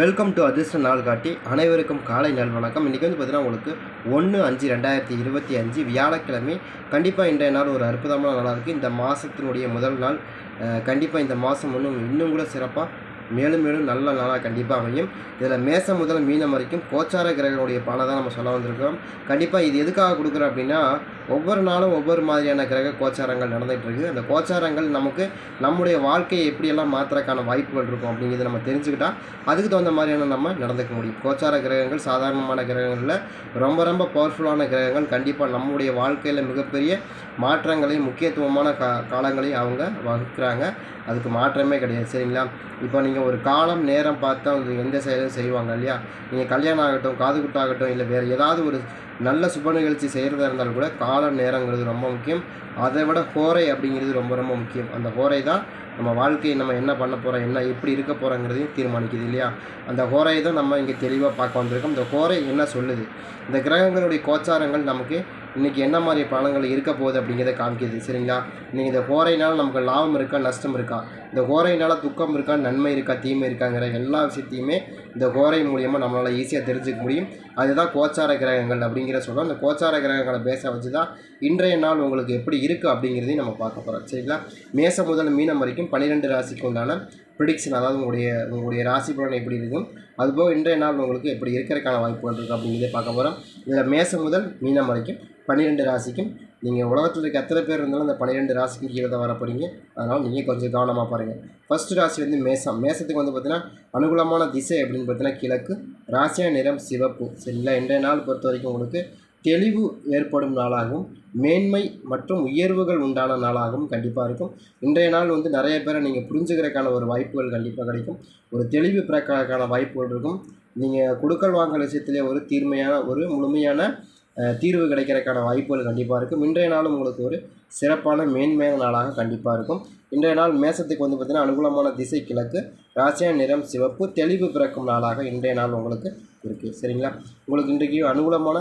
Welcome to அதிர்ஷ்ட நாள் காட்டி அனைவருக்கும் காலை நல் வணக்கம். இன்றைக்கி வந்து பார்த்தீங்கன்னா உங்களுக்கு ஒன்று அஞ்சு ரெண்டாயிரத்தி இருபத்தி அஞ்சு வியாழக்கிழமை. கண்டிப்பாக இன்றைய நாள் ஒரு அற்புதமான நாளாக இருக்குது இந்த மாதத்தினுடைய முதல் நாள். கண்டிப்பாக இந்த மாதம் ஒன்றும் இன்னும் கூட சிறப்பாக மேலும் மேலும் நல்ல நாளாக கண்டிப்பாக அமையும். இதில் மேசம் முதல் மீனம் வரைக்கும் கோச்சார கிரகனுடைய பானை தான் நம்ம சொல்ல வந்திருக்கிறோம். கண்டிப்பாக இது எதுக்காக கொடுக்குறோம் அப்படின்னா ஒவ்வொரு நாளும் ஒவ்வொரு மாதிரியான கிரக கோச்சாரங்கள் நடந்துகிட்டு இருக்குது. அந்த கோச்சாரங்கள் நமக்கு நம்முடைய வாழ்க்கையை எப்படியெல்லாம் மாற்றுறதுக்கான வாய்ப்புகள் இருக்கும் அப்படிங்கிறத நம்ம தெரிஞ்சுக்கிட்டால் அதுக்கு தகுந்த மாதிரியான நம்ம நடந்துக்க முடியும். கோச்சார கிரகங்கள் சாதாரணமான கிரகங்களில் ரொம்ப ரொம்ப பவர்ஃபுல்லான கிரகங்கள். கண்டிப்பாக நம்முடைய வாழ்க்கையில் மிகப்பெரிய மாற்றங்களையும் முக்கியத்துவமான கா காலங்களையும் அவங்க வகுக்கிறாங்க. அதுக்கு மாற்றமே கிடையாது. சரிங்களா? இப்போ நீங்கள் ஒரு காலம் நேரம் பார்த்தா அவங்க எந்த செயலும் செய்வாங்க இல்லையா? நீங்கள் கல்யாணம் ஆகட்டும் காது குட்டாகட்டும் இல்லை வேறு ஏதாவது ஒரு நல்ல சுப நிகழ்ச்சி செய்கிறதா இருந்தாலும் கூட கால நேரங்கிறது ரொம்ப முக்கியம். அதை விட ஹோரை அப்படிங்கிறது ரொம்ப ரொம்ப முக்கியம். அந்த ஹோரை தான் நம்ம வாழ்க்கையை நம்ம என்ன பண்ண போகிறோம் என்ன எப்படி இருக்க போகிறோங்கிறதையும் தீர்மானிக்குது இல்லையா? அந்த ஹோரையை தான் நம்ம இங்கே தெளிவாக பார்க்க வந்திருக்கோம். இந்த ஹோரை என்ன சொல்லுது? இந்த கிரகங்களுடைய கோச்சாரங்கள் நமக்கு இன்றைக்கி என்ன மாதிரி பலன்கள் இருக்க போகுது அப்படிங்கிறத காமிக்கிது சரிங்களா? நீங்கள் இந்த ஹோரைனால் நமக்கு லாபம் இருக்கா நஷ்டம் இருக்கா? இந்த கோரையினால் துக்கம் இருக்கா நன்மை இருக்கா தீமை இருக்காங்கிற எல்லா விஷயத்தையுமே இந்த ஹோரை மூலியமாக நம்மளால் ஈஸியாக தெரிஞ்சுக்க முடியும். அதுதான் கோச்சார கிரகங்கள் அப்படிங்கிற சொல்கிறோம் அந்த கோச்சார கிரகங்களை பேச வச்சு தான் இன்றைய நாள் உங்களுக்கு எப்படி இருக்குது அப்படிங்கிறதையும் நம்ம பார்க்க போகிறோம் சரிங்களா? மேசம் முதல் மீனம் வரைக்கும் பன்னிரெண்டு ராசிக்கு உண்டான ப்ரிடிக்ஷன் அதாவது உங்களுடைய உங்களுடைய ராசி பலன் எப்படி இருக்கும்? அதுபோக இன்றைய நாள் உங்களுக்கு எப்படி இருக்கிறதுக்கான வாய்ப்புகள் இருக்குது அப்படிங்கிறத பார்க்க போகிறோம் இதில் மேசம் முதல் மீனம் வரைக்கும் பன்னிரெண்டு ராசிக்கும் நீங்கள் உலகத்தில் இருக்க எத்தனை பேர் இருந்தாலும் அந்த பன்னிரெண்டு ராசிக்கு கீழே தான் வர போகிறீங்க அதனால் நீங்கள் கொஞ்சம் கவனமாக பாருங்கள் ஃபஸ்ட்டு ராசி வந்து மேசம் மேசத்துக்கு வந்து பார்த்தீங்கன்னா அனுகூலமான திசை அப்படின்னு பார்த்தீங்கன்னா கிழக்கு. ராசியான நிறம் சிவப்பு. சரிங்களா? இன்றைய நாள் பொறுத்த வரைக்கும் உங்களுக்கு தெளிவு ஏற்படும் நாளாகவும் மேன்மை மற்றும் உயர்வுகள் உண்டான நாளாகவும் கண்டிப்பாக இருக்கும். இன்றைய நாள் வந்து நிறைய பேரை நீங்கள் புரிஞ்சுக்கிறதுக்கான ஒரு வாய்ப்புகள் கண்டிப்பாக கிடைக்கும். ஒரு தெளிவு பிறக்கான வாய்ப்புகள் இருக்கும். நீங்கள் கொடுக்கல் வாங்கல் விஷயத்திலே ஒரு தீர்மையான ஒரு முழுமையான தீர்வு கிடைக்கிறதுக்கான வாய்ப்புகள் கண்டிப்பாக இருக்கும். இன்றைய நாளும் உங்களுக்கு ஒரு சிறப்பான மேன்மையான நாளாக கண்டிப்பாக இருக்கும். இன்றைய நாள் மேசத்துக்கு வந்து பார்த்திங்கன்னா அனுகூலமான திசை கிழக்கு ராசியான நிறம் சிவப்பு தெளிவு பிறக்கும் நாளாக இன்றைய நாள் உங்களுக்கு இருக்குது சரிங்களா? உங்களுக்கு இன்றைக்கு அனுகூலமான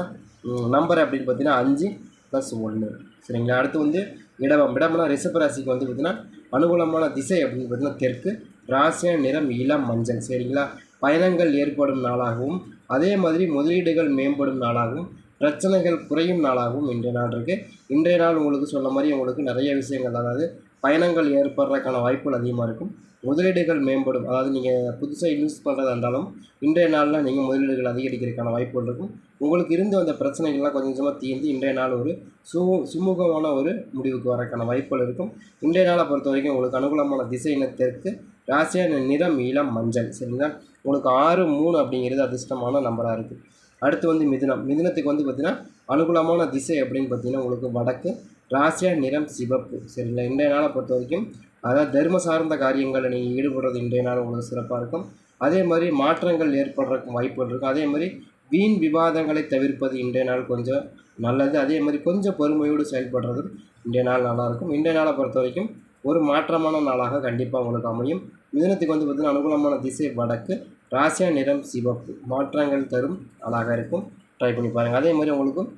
நம்பர் அப்படின்னு பார்த்தீங்கன்னா அஞ்சு ப்ளஸ் ஒன்று சரிங்களா? அடுத்து வந்து இடவம். இடம்னா ரிஷப ராசிக்கு வந்து பார்த்திங்கன்னா அனுகூலமான திசை அப்படின்னு பார்த்திங்கன்னா தெற்கு ராசியான நிறம் இளம் மஞ்சள். சரிங்களா? பயணங்கள் ஏற்படும் நாளாகவும் அதே மாதிரி முதலீடுகள் மேம்படும் நாளாகவும் பிரச்சனைகள் குறையும் நாளாகவும் இன்றைய நாள் இருக்குது இன்றைய நாள் உங்களுக்கு சொன்ன மாதிரி உங்களுக்கு நிறைய விஷயங்கள் அதாவது பயணங்கள் ஏற்படுறதுக்கான வாய்ப்புகள் அதிகமாக இருக்கும். முதலீடுகள் மேம்படும். அதாவது நீங்கள் புதுசாக இன்வெஸ்ட் பண்ணுறதா இருந்தாலும் இன்றைய நாளில் நீங்கள் முதலீடுகள் அதிகரிக்கிறதுக்கான வாய்ப்புகள் இருக்கும். உங்களுக்கு இருந்து வந்த பிரச்சனைகள்லாம் கொஞ்சம் கொஞ்சமாக தீர்ந்து இன்றைய நாள் ஒரு சு சுமூகமான ஒரு முடிவுக்கு வரக்கான வாய்ப்புகள் இருக்கும். இன்றைய நாளை பொறுத்த வரைக்கும் உங்களுக்கு அனுகூலமான திசையின தெற்கு ராசியான நிறம் இளம் மஞ்சள். சரிங்களா? உங்களுக்கு ஆறு மூணு அப்படிங்கிறது அதிர்ஷ்டமான நம்பராக இருக்குது அடுத்து வந்து மிதுனம். மிதுனத்துக்கு வந்து பார்த்திங்கன்னா அனுகூலமான திசை அப்படின்னு பார்த்தீங்கன்னா உங்களுக்கு வடக்கு ராசியா நிறம் சிவப்பு. சரிங்களா? இன்றைய நாளை பொறுத்த வரைக்கும் அதாவது தர்ம சார்ந்த காரியங்களில் நீங்கள் ஈடுபடுறது இன்றைய நாள் உங்களுக்கு சிறப்பாக இருக்கும். அதே மாதிரி மாற்றங்கள் ஏற்படுறதுக்கு வாய்ப்புகள் இருக்கும். அதே மாதிரி வீண் விவாதங்களை தவிர்ப்பது இன்றைய நாள் கொஞ்சம் நல்லது. அதே மாதிரி கொஞ்சம் பொறுமையோடு செயல்படுறது இன்றைய நாள் நல்லாயிருக்கும் இன்றைய நாளை பொறுத்த வரைக்கும் ஒரு மாற்றமான நாளாக கண்டிப்பாக உங்களுக்கு அமையும். மிதனத்துக்கு வந்து பார்த்திங்கன்னா அனுகூலமான திசை வடக்கு ராசியா நிறம் சிவப்பு. மாற்றங்கள் தரும் அழகாக இருக்கும். ட்ரை பண்ணி பாருங்கள் அதே மாதிரி உங்களுக்கும்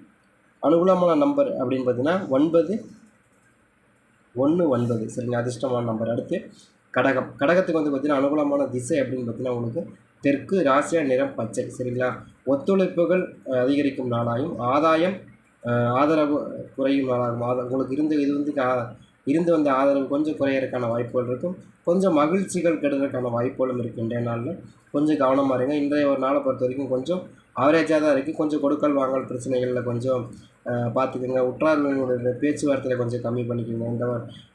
அனுகூலமான நம்பர் அப்படின்னு பார்த்தீங்கன்னா ஒன்பது ஒன்று ஒன்பது. சரிங்க அதிர்ஷ்டமான நம்பர் அடுத்து கடகம். கடகத்துக்கு வந்து பார்த்திங்கன்னா அனுகூலமான திசை அப்படின்னு பார்த்தீங்கன்னா உங்களுக்கு தெற்கு ராசியா நிறம் பச்சை. சரிங்களா? ஒத்துழைப்புகள் அதிகரிக்கும் நாளாகும் ஆதாயம் ஆதரவு குறையும் நாளாகும். ஆத உங்களுக்கு இருந்த இது வந்து இருந்து வந்த ஆதரவு கொஞ்சம் குறையறதுக்கான வாய்ப்புகள் இருக்கும். கொஞ்சம் மகிழ்ச்சிகள் கெடுறதுக்கான வாய்ப்புகளும் இருக்குது இன்றைய நாளில். கொஞ்சம் கவனமாக இருங்க. இன்றைய ஒரு நாளை பொறுத்த வரைக்கும் கொஞ்சம் ஆவரேஜாக தான் இருக்குது கொஞ்சம் கொடுக்கல் வாங்கல் பிரச்சனைகளில் கொஞ்சம் பார்த்துக்கோங்க உற்றார்களுடைய பேச்சுவார்த்தையில் கொஞ்சம் கம்மி பண்ணிக்கோங்க. இந்த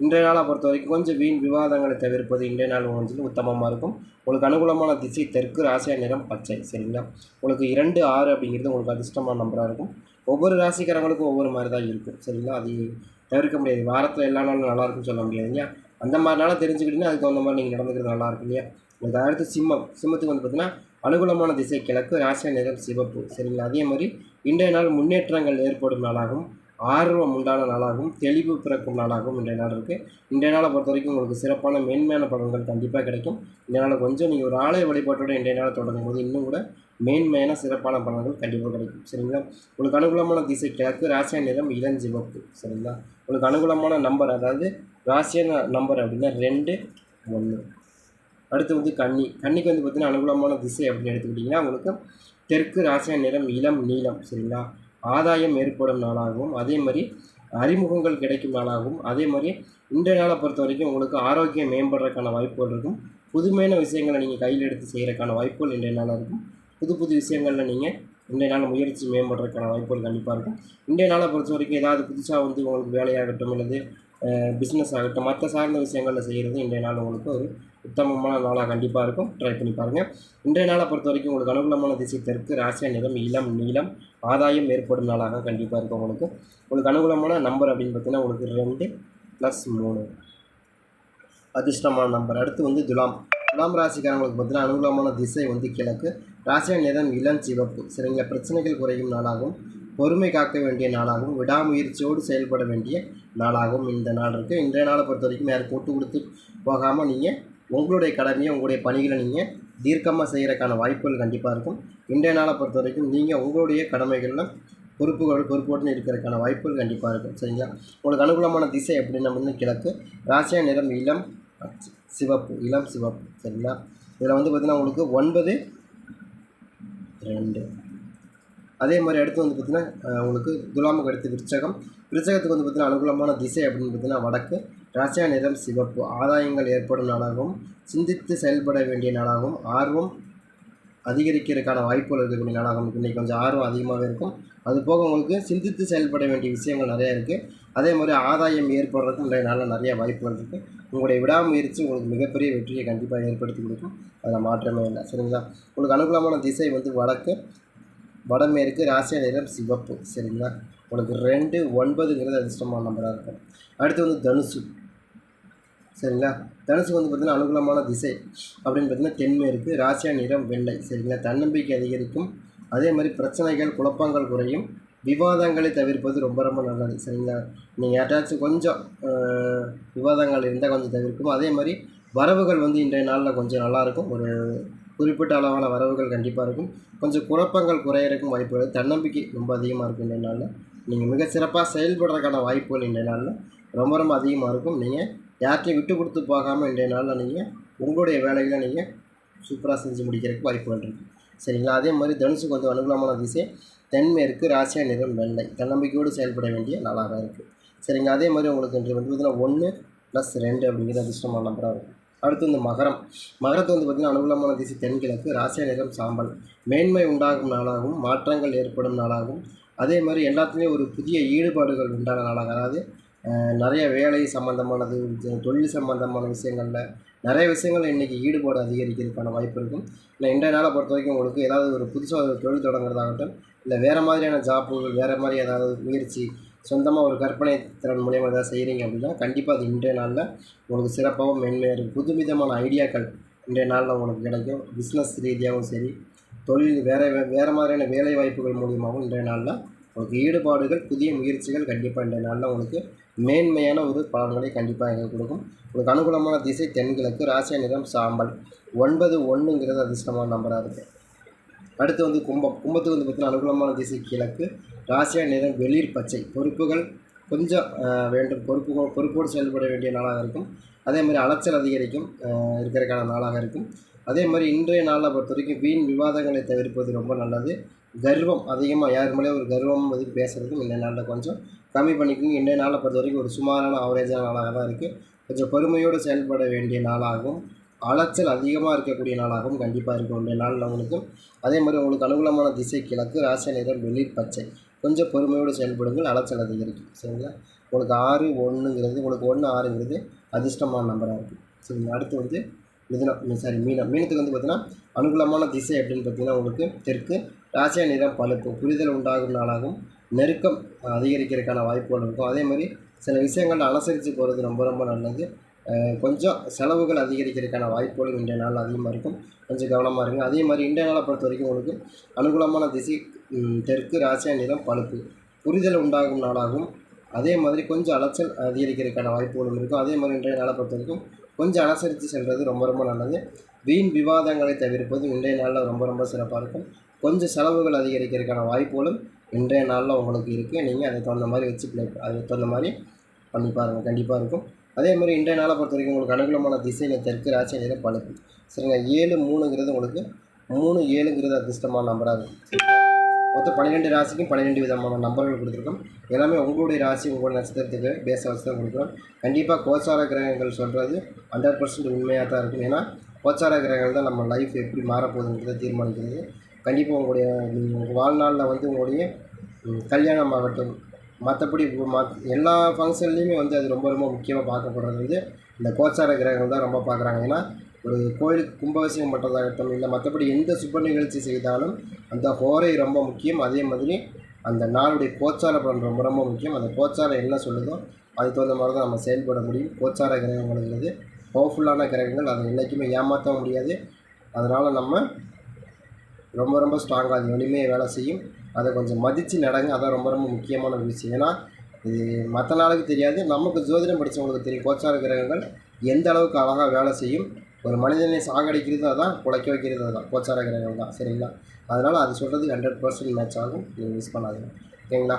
இன்றைய நாளை பொறுத்த வரைக்கும் கொஞ்சம் வீண் விவாதங்களை தவிர்ப்பது இன்றைய நாள் கொஞ்சம் உத்தமமாக இருக்கும். உங்களுக்கு அனுகூலமான திசை தெற்கு ராசியா நிறம் பச்சை. சரிங்களா? உங்களுக்கு இரண்டு ஆறு அப்படிங்கிறது உங்களுக்கு அதிர்ஷ்டமான நம்பராக இருக்கும். ஒவ்வொரு ராசிக்காரங்களுக்கும் ஒவ்வொரு மாதிரி தான் இருக்கும். சரிங்களா? அது தவிர்க்க முடியாது. வாரத்தில் எல்லா நாளும் நல்லாயிருக்குன்னு சொல்ல முடியாது இல்லையா? அந்த மாதிரி நாளாக தெரிஞ்சுக்கிட்டீங்கன்னா அதுக்கு தகுந்த மாதிரி நீங்கள் நடந்துக்கிறது நல்லாயிருக்கும் இல்லையா? உங்களுக்கு அடுத்து சிம்மம். சிம்மத்துக்கு வந்து பார்த்தீங்கன்னா அனுகூலமான திசை கிழக்கு ராசிய நிறம் சிவப்பு. சரிங்களா? அதே மாதிரி இன்றைய நாள் முன்னேற்றங்கள் ஏற்படும் நாளாகவும் ஆர்வம் உண்டான நாளாகவும் தெளிவு பிறக்கும் நாளாகவும் இன்றைய நாள் இருக்குது இன்றைய நாளை பொறுத்த வரைக்கும் உங்களுக்கு சிறப்பான மேன்மையான பலன்கள் கண்டிப்பாக கிடைக்கும். இந்த நாள் கொஞ்சம் நீங்கள் ஒரு ஆலய வழிபாட்டோட இன்றைய நாளை தொடங்கும் போது இன்னும் கூட மேன்மையான சிறப்பான பலன்கள் கண்டிப்பாக கிடைக்கும். சரிங்களா? உங்களுக்கு அனுகூலமான திசை கிழக்கு ராசிய நிறம் இளஞ்சிவப்பு சரிங்களா? உங்களுக்கு அனுகூலமான நம்பர் அதாவது ராசியான நம்பர் அப்படின்னா ரெண்டு ஒன்று. அடுத்து வந்து கன்னி. கன்னிக்கு வந்து பார்த்திங்கன்னா அனுகூலமான திசை அப்படின்னு எடுத்துக்கிட்டிங்கன்னா உங்களுக்கு தெற்கு ராசியா நிறம் இளம் நீளம். சரிங்களா? ஆதாயம் ஏற்படும் நாளாகவும் அதே மாதிரி அறிமுகங்கள் கிடைக்கும் நாளாகவும் அதே மாதிரி இன்றைய நாளை பொறுத்த வரைக்கும் உங்களுக்கு ஆரோக்கியம் மேம்படுறதுக்கான வாய்ப்புகள் இருக்கும். புதுமையான விஷயங்களை நீங்கள் கையில் எடுத்து செய்கிறதுக்கான வாய்ப்புகள் இன்றைய நாளாக இருக்கும். புது புது விஷயங்களில் நீங்கள் இன்றைய நாள் முயற்சி மேம்படுறதுக்கான வாய்ப்புகள் கண்டிப்பாக இருக்கும். இன்றைய நாளை பொறுத்த வரைக்கும் ஏதாவது புதுசாக வந்து உங்களுக்கு வேலையாகட்டும் அல்லது பிஸ்னஸ் ஆகட்டும் மற்ற சார்ந்த விஷயங்களில் செய்கிறது இன்றைய நாள் உங்களுக்கு ஒரு உத்தமமான நாளாக கண்டிப்பாக இருக்கும். ட்ரை பண்ணி பாருங்கள் இன்றைய நாளை பொறுத்த வரைக்கும் உங்களுக்கு அனுகூலமான திசை தெற்கு ராசியா நிறம் இளம் நீளம் ஆதாயம் ஏற்படும் நாளாக கண்டிப்பாக இருக்கும் உங்களுக்கு. உங்களுக்கு அனுகூலமான நம்பர் அப்படின்னு பார்த்தீங்கன்னா உங்களுக்கு ரெண்டு ப்ளஸ் மூணு. அதிர்ஷ்டமான நம்பர். அடுத்து வந்து துலாம். துலாம் ராசிக்காரங்களுக்கு பார்த்தீங்கன்னா அனுகூலமான திசை வந்து கிழக்கு. ராசியின் நிறம் இளம் சிவப்பு. சரிங்களா பிரச்சனைகள் குறையும் நாளாகவும் பொறுமை காக்க வேண்டிய நாளாகவும் விடாமுயற்சியோடு செயல்பட வேண்டிய நாளாகவும் இந்த நாள் இருக்குது இன்றைய நாளை பொறுத்த வரைக்கும் யாரும் போட்டு கொடுத்து போகாமல் நீங்கள் உங்களுடைய கடமையை உங்களுடைய பணிகளை நீங்கள் தீர்க்கமாக செய்கிறக்கான வாய்ப்புகள் கண்டிப்பாக இருக்கும். இன்றைய நாளை பொறுத்த வரைக்கும் நீங்கள் உங்களுடைய கடமைகளில் பொறுப்புகள் பொறுப்போடு இருக்கிறதுக்கான வாய்ப்புகள் கண்டிப்பாக இருக்கும். சரிங்களா? உங்களுக்கு அனுகூலமான திசை எப்படின்னா வந்து கிழக்கு. ராசியா நிறம் இளம் சிவப்பு இளம் சிவப்பு. சரிங்களா? இதில் வந்து பார்த்திங்கன்னா உங்களுக்கு ஒன்பது ரெண்டு. அதே மாதிரி அடுத்து வந்து பார்த்திங்கன்னா உங்களுக்கு துலாமுக்கு அடுத்து விருச்சகம். விருச்சகத்துக்கு வந்து பார்த்திங்கன்னா அனுகூலமான திசை அப்படின்னு பார்த்திங்கன்னா வடக்கு. ரசாய நிறம் சிவப்பு. ஆதாயங்கள் ஏற்படும் நாளாகவும் சிந்தித்து செயல்பட வேண்டிய நாளாகவும் ஆர்வம் அதிகரிக்கிறதுக்கான வாய்ப்புகள் இருக்கக்கூடிய நாளாகவும் இன்றைக்கி கொஞ்சம் ஆர்வம் அதிகமாகவே இருக்கும். அது போக உங்களுக்கு சிந்தித்து செயல்பட வேண்டிய விஷயங்கள் நிறையா இருக்குது அதே மாதிரி ஆதாயம் ஏற்படுறதுக்கும் நிறைய நல்ல நிறைய வாய்ப்புகள் இருக்குது உங்களுடைய விடாமுயற்சி உங்களுக்கு மிகப்பெரிய வெற்றியை கண்டிப்பாக ஏற்படுத்தி கொடுக்கும். அதில் மாற்றமே இல்லை. சரிங்களா? உங்களுக்கு அனுகூலமான திசை வந்து வடக்கு வடமேற்கு ராசியா நிறம் சிவப்பு. சரிங்களா? உங்களுக்கு ரெண்டு ஒன்பதுங்கிறது அதிர்ஷ்டமான நம்பராக இருக்கும். அடுத்து வந்து தனுசு. சரிங்களா? தனுசு வந்து பார்த்திங்கன்னா அனுகூலமான திசை அப்படின்னு பார்த்தீங்கன்னா தென்மேற்கு ராசியா நிறம் வெள்ளை. சரிங்களா? தன்னம்பிக்கை அதிகரிக்கும். அதே மாதிரி பிரச்சனைகள் குழப்பங்கள் குறையும். விவாதங்களை தவிர்ப்பது ரொம்ப ரொம்ப நல்லது. சரிங்களா? நீங்கள் யார்ட்டாச்சும் கொஞ்சம் விவாதங்கள் இருந்தால் கொஞ்சம் தவிர்க்கும் அதே மாதிரி வரவுகள் வந்து இன்றைய நாளில் கொஞ்சம் நல்லாயிருக்கும் ஒரு குறிப்பிட்ட அளவான வரவுகள் கண்டிப்பாக இருக்கும். கொஞ்சம் குழப்பங்கள் குறையிறக்கும் வாய்ப்புகள் தன்னம்பிக்கை ரொம்ப அதிகமாக இருக்கும் இன்றைய நாளில். நீங்கள் மிக சிறப்பாக செயல்படுறதுக்கான வாய்ப்புகள் இன்றைய நாளில் ரொம்ப ரொம்ப அதிகமாக இருக்கும். நீங்கள் யார்கிட்டையும் விட்டு கொடுத்து போகாமல் இன்றைய நாளில் நீங்கள் உங்களுடைய வேலைகளை நீங்கள் சூப்பராக செஞ்சு முடிக்கிறதுக்கு வாய்ப்புகள் இருக்குது சரிங்களா? அதே மாதிரி தனுசுக்கு வந்து அனுகூலமான திசை தென்மேற்கு ராசியா நிறம் வெள்ளை. தன்னம்பிக்கையோடு செயல்பட வேண்டிய நாளாக இருக்குது சரிங்க அதே மாதிரி உங்களுக்கு இன்று வந்து பார்த்தீங்கன்னா ஒன்று ப்ளஸ் ரெண்டு அப்படிங்கிற அதிர்ஷ்டமான நம்பராக இருக்கும். அடுத்து வந்து மகரம். மகரத்தை வந்து பார்த்திங்கன்னா அனுகூலமான திசை தென்கிழக்கு ராசியா நிறம் சாம்பல். மேன்மை உண்டாகும் நாளாகவும் மாற்றங்கள் ஏற்படும் நாளாகவும் அதே மாதிரி எல்லாத்துலேயும் ஒரு புதிய ஈடுபாடுகள் உண்டான நாளாக அதாவது நிறைய வேலை சம்மந்தமானது தொழில் சம்மந்தமான விஷயங்களில் நிறைய விஷயங்கள் இன்றைக்கி ஈடுபாடு அதிகரிக்கிறதுக்கான வாய்ப்பு இருக்கும். இல்லை இன்றைய நாளை பொறுத்த வரைக்கும் உங்களுக்கு ஏதாவது ஒரு புதுசாக ஒரு தொழில் தொடங்குறதாகட்டும் இல்லை வேறு மாதிரியான ஜாப்புகள் வேறு மாதிரி ஏதாவது முயற்சி சொந்தமாக ஒரு கற்பனை திறன் மூலியமாக ஏதாவது செய்கிறீங்க அப்படின்னா கண்டிப்பாக அது இன்றைய நாளில் உங்களுக்கு சிறப்பாகவும் மென்மையாக புதுவிதமான ஐடியாக்கள் இன்றைய நாளில் உங்களுக்கு கிடைக்கும். பிஸ்னஸ் ரீதியாகவும் சரி தொழில் வேறு வேறு மாதிரியான வேலை வாய்ப்புகள் மூலியமாகவும் இன்றைய நாளில் உங்களுக்கு ஈடுபாடுகள் புதிய முயற்சிகள் கண்டிப்பாக இன்றைய நாளில் உங்களுக்கு மேன்மையான ஒரு பலன்களை கண்டிப்பாக எங்களுக்கு கொடுக்கும். உங்களுக்கு அனுகூலமான திசை தென்கிழக்கு ராசிய நிறம் சாம்பல். ஒன்பது ஒன்றுங்கிறது அதிர்ஷ்டமான நம்பராக இருக்குது அடுத்து வந்து கும்பம் கும்பத்துக்கு வந்து பார்த்தீங்கன்னா அனுகூலமான திசை கிழக்கு ராசியா நிறம் வெளிர் பச்சை. பொறுப்புகள் கொஞ்சம் வேண்டும். பொறுப்பு பொறுப்போடு செயல்பட வேண்டிய நாளாக இருக்கும். அதே மாதிரி அலைச்சல் அதிகரிக்கும் இருக்கிறக்கான நாளாக இருக்கும். அதே மாதிரி இன்றைய நாளை பொறுத்த வரைக்கும் வீண் விவாதங்களை தவிர்ப்பது ரொம்ப நல்லது. கர்வம் அதிகமாக யார் மேலே ஒரு கர்வம் வந்து பேசுகிறதுக்கும் இன்றைய நாளில் கொஞ்சம் கம்மி பண்ணிக்கணும். இன்றைய நாளை பொறுத்த வரைக்கும் ஒரு சுமாரான ஆவரேஜான நாளாக தான் இருக்குது கொஞ்சம் பொறுமையோடு செயல்பட வேண்டிய நாளாகவும் அலைச்சல் அதிகமாக இருக்கக்கூடிய நாளாகவும் கண்டிப்பாக இருக்கும் இன்றைய நாள் உங்களுக்கும் அதே மாதிரி உங்களுக்கு அனுகூலமான திசை கிழக்கு ராசி நிறம் வெளிர் பச்சை. கொஞ்சம் பொறுமையோடு செயல்படுங்கள். அலைச்சல் அதிகரிக்கும். சரிங்களா? உங்களுக்கு ஆறு ஒன்றுங்கிறது உங்களுக்கு ஒன்று ஆறுங்கிறது அதிர்ஷ்டமான நம்பராக இருக்குது சரிங்களா அடுத்து வந்து மிதுனம் சாரி மீனம். மீனத்துக்கு வந்து பார்த்தீங்கன்னா அனுகூலமான திசை அப்படின்னு பார்த்தீங்கன்னா உங்களுக்கு தெற்கு ராசிய நிறம் பழுப்பு. புரிதல் உண்டாகும் நாளாகவும் நெருக்கம் அதிகரிக்கிறதுக்கான வாய்ப்புகள் இருக்கும். அதே மாதிரி சில விஷயங்கள் அனுசரித்து போகிறது ரொம்ப ரொம்ப நல்லது. கொஞ்சம் செலவுகள் அதிகரிக்கிறதுக்கான வாய்ப்புகளும் இன்றைய நாள் அதிகமாக இருக்கும். கொஞ்சம் கவனமாக இருங்க. அதே மாதிரி இன்றைய நாளை பொறுத்த வரைக்கும் உங்களுக்கு அனுகூலமான திசை தெற்கு ராசியா நிறம் பழுப்பு. புரிதல் உண்டாகும் நாளாகவும் அதே மாதிரி கொஞ்சம் அலைச்சல் அதிகரிக்கிறதுக்கான வாய்ப்புகளும் இருக்கும். அதே மாதிரி இன்றைய நாளை பொறுத்த வரைக்கும் கொஞ்சம் அனுசரித்து செல்வது ரொம்ப ரொம்ப நல்லது. வீண் விவாதங்களை தவிர்ப்பது இன்றைய நாளில் ரொம்ப ரொம்ப சிறப்பாக இருக்கும். கொஞ்சம் செலவுகள் அதிகரிக்கிறதுக்கான வாய்ப்புகளும் இன்றைய நாளில் உங்களுக்கு இருக்குது நீங்கள் அதை தகுந்த மாதிரி வச்சு பிளே அதுக்கு தகுந்த மாதிரி பண்ணி பாருங்கள் கண்டிப்பாக இருக்கும். அதே மாதிரி இன்றைய நாளை பொறுத்த வரைக்கும் உங்களுக்கு அனுகூலமான திசையில் தெற்கு ராசி நேரம் பழுப்பு சரிங்க ஏழு மூணுங்கிறது உங்களுக்கு மூணு ஏழுங்கிறது அதிர்ஷ்டமான நம்பராக இருக்கும் சரிங்களா? மொத்தம் பன்னிரெண்டு ராசிக்கும் பன்னிரெண்டு விதமான நம்பர்கள் கொடுத்துருக்கோம். எல்லாமே உங்களுடைய ராசி உங்களுடைய நட்சத்திரத்துக்கு பேச வச்சு தான் கொடுக்குறோம். கண்டிப்பாக கோச்சார கிரகங்கள் சொல்கிறது ஹண்ட்ரட் பர்சன்ட் உண்மையாக தான் இருக்கும். ஏன்னா கோச்சார கிரகங்கள் தான் நம்ம லைஃப் எப்படி மாறப்போகுதுன்றதை தீர்மானிக்கிறது. கண்டிப்பாக உங்களுடைய உங்கள் வாழ்நாளில் வந்து உங்களுடைய கல்யாணம் ஆகட்டும் மற்றபடி மத் எல்லா ஃபங்க்ஷன்லேயுமே வந்து அது ரொம்ப ரொம்ப முக்கியமாக பார்க்கப்படுறது வந்து இந்த கோச்சார கிரகங்கள் தான் ரொம்ப பார்க்குறாங்க. ஏன்னா ஒரு கோயிலுக்கு கும்பாபிஷேகம் பண்ணுறதாகட்டும் இல்லை மற்றபடி எந்த சுப நிகழ்ச்சி செய்தாலும் அந்த ஹோரை ரொம்ப முக்கியம். அதே மாதிரி அந்த நாளுடைய கோச்சார பலன் ரொம்ப ரொம்ப முக்கியம். அந்த கோச்சாரம் என்ன சொல்லுதோ அதுக்கு தகுந்த மாதிரி தான் நம்ம செயல்பட முடியும். கோச்சார கிரகங்கள்ங்கிறது பவர்ஃபுல்லான கிரகங்கள். அதை என்றைக்குமே ஏமாற்ற முடியாது. அதனால் நம்ம ரொம்ப ரொம்ப ஸ்ட்ராங்காக அது வலிமையை வேலை செய்யும். அதை கொஞ்சம் மதித்து நடங்க. அதான் ரொம்ப ரொம்ப முக்கியமான ஒரு விஷயம். ஏன்னா இது மற்ற நாளுக்கு தெரியாது. நமக்கு ஜோதிடம் படித்தவங்களுக்கு தெரியும். கோச்சார கிரகங்கள் எந்த அளவுக்கு அழகாக வேலை செய்யும். ஒரு மனிதனை சாகடிக்கிறது அதான் குலைக்க வைக்கிறது அதான். கோச்சார கிரகங்கள் தான். சரிங்களா? அதனால் அது சொல்கிறது ஹண்ட்ரட் பர்சன்ட் மேட்ச் ஆகும். நீங்கள் மிஸ் பண்ணாதீங்க. ஓகேங்களா